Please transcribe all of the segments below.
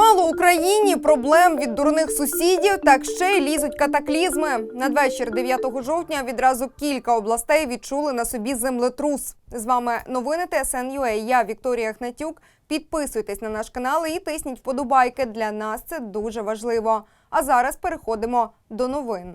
Мало Україні проблем від дурних сусідів, так ще й лізуть катаклізми. Надвечір 9 жовтня відразу кілька областей відчули на собі землетрус. З вами новини ТСН.UA. Я Вікторія Гнатюк. Підписуйтесь на наш канал і тисніть вподобайки. Для нас це дуже важливо. А зараз переходимо до новин.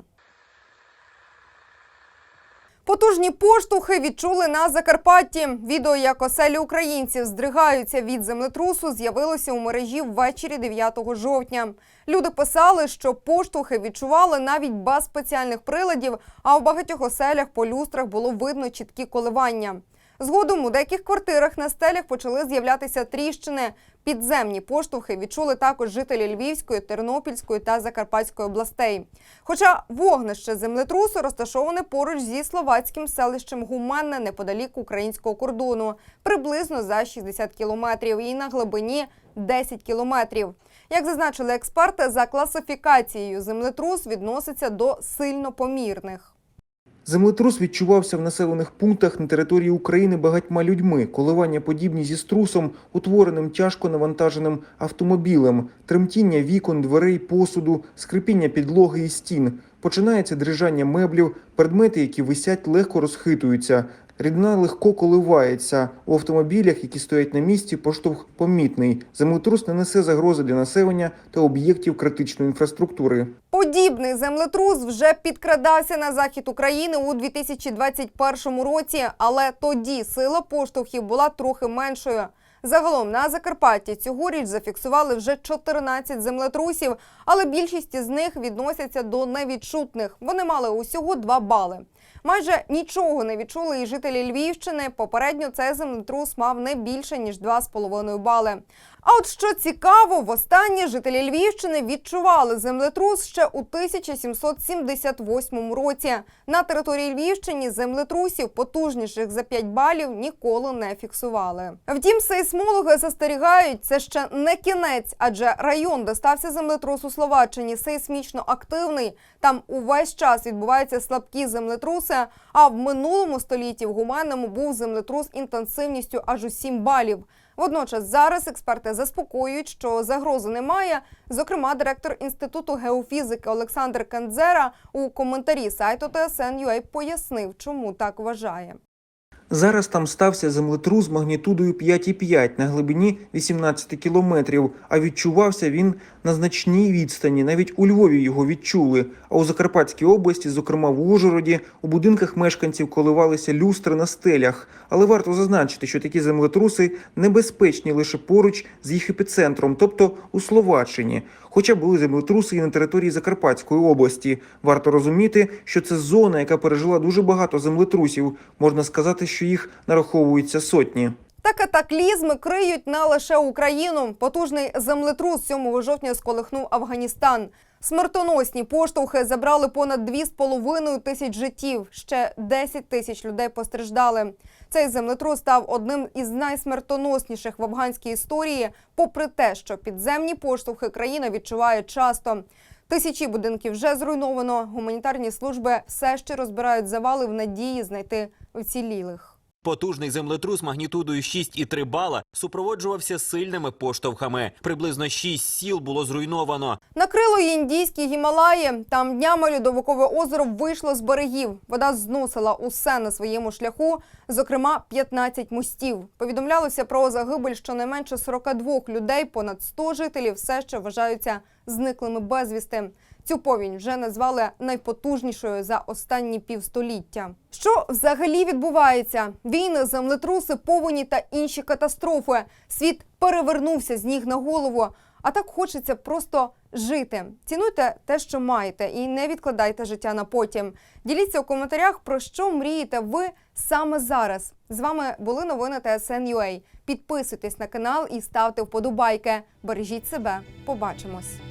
Потужні поштовхи відчули на Закарпатті. Відео, як оселі українців здригаються від землетрусу, з'явилося у мережі ввечері 9 жовтня. Люди писали, що поштовхи відчували навіть без спеціальних приладів, а у багатьох оселях по люстрах було видно чіткі коливання. Згодом у деяких квартирах на стелях почали з'являтися тріщини. Підземні поштовхи відчули також жителі Львівської, Тернопільської та Закарпатської областей. Хоча вогнище землетрусу розташоване поруч зі словацьким селищем Гуменне неподалік українського кордону, приблизно за 60 кілометрів і на глибині 10 кілометрів. Як зазначили експерти, за класифікацією землетрус відноситься до сильно помірних. Землетрус відчувався в населених пунктах на території України багатьма людьми. Коливання подібні зі струсом, утвореним тяжко навантаженим автомобілем, тремтіння вікон, дверей, посуду, скрипіння підлоги і стін. Починається дрижання меблів, предмети, які висять, легко розхитуються. Рідина легко коливається. У автомобілях, які стоять на місці, поштовх помітний. Землетрус не несе загрози для населення та об'єктів критичної інфраструктури. Подібний землетрус вже підкрадався на захід України у 2021 році, але тоді сила поштовхів була трохи меншою. Загалом на Закарпатті цьогоріч зафіксували вже 14 землетрусів, але більшість із них відносяться до невідчутних. Вони мали усього 2 бали. Майже нічого не відчули і жителі Львівщини. Попередньо цей землетрус мав не більше ніж 2,5 бали. А от що цікаво, востаннє жителі Львівщини відчували землетрус ще у 1778 році. На території Львівщини землетрусів потужніших за 5 балів ніколи не фіксували. Втім, сейсмологи застерігають, це ще не кінець, адже район, де стався землетрус у Словаччині, сейсмічно активний. Там увесь час відбуваються слабкі землетруси. А в минулому столітті в Гуменному був землетрус інтенсивністю аж у 7 балів. Водночас зараз експерти заспокоюють, що загрози немає. Зокрема, директор інституту геофізики Олександр Кандзера у коментарі сайту TSN.ua пояснив, чому так вважає. Зараз там стався землетрус магнітудою 5,5 на глибині 18 кілометрів, а відчувався він на значній відстані. Навіть у Львові його відчули. А у Закарпатській області, зокрема в Ужгороді, у будинках мешканців коливалися люстри на стелях. Але варто зазначити, що такі землетруси небезпечні лише поруч з їх епіцентром, тобто у Словаччині. Хоча були землетруси і на території Закарпатської області. Варто розуміти, що це зона, яка пережила дуже багато землетрусів. Можна сказати, що їх нараховується сотні. Та катаклізми криють не лише Україну. Потужний землетрус 7 жовтня сколихнув Афганістан. Смертоносні поштовхи забрали понад 2,5 тисяч життів. Ще 10 тисяч людей постраждали. Цей землетрус став одним із найсмертоносніших в афганській історії, попри те, що підземні поштовхи країна відчуває часто. Тисячі будинків вже зруйновано. Гуманітарні служби все ще розбирають завали в надії знайти вцілілих. Потужний землетрус магнітудою 6,3 бала супроводжувався сильними поштовхами. Приблизно 6 сіл було зруйновано. Накрило індійські Гімалаї. Там днями льодовикове озеро вийшло з берегів. Вода зносила усе на своєму шляху, зокрема 15 мостів. Повідомлялося про загибель щонайменше 42 людей. Понад 100 жителів все ще вважаються зниклими безвісти. Цю повінь вже назвали найпотужнішою за останні півстоліття. Що взагалі відбувається? Війни, землетруси, повені та інші катастрофи. Світ перевернувся з ніг на голову. А так хочеться просто жити. Цінуйте те, що маєте, і не відкладайте життя на потім. Діліться у коментарях, про що мрієте ви саме зараз. З вами були новини ТСН.UA. Підписуйтесь на канал і ставте вподобайки. Бережіть себе. Побачимось.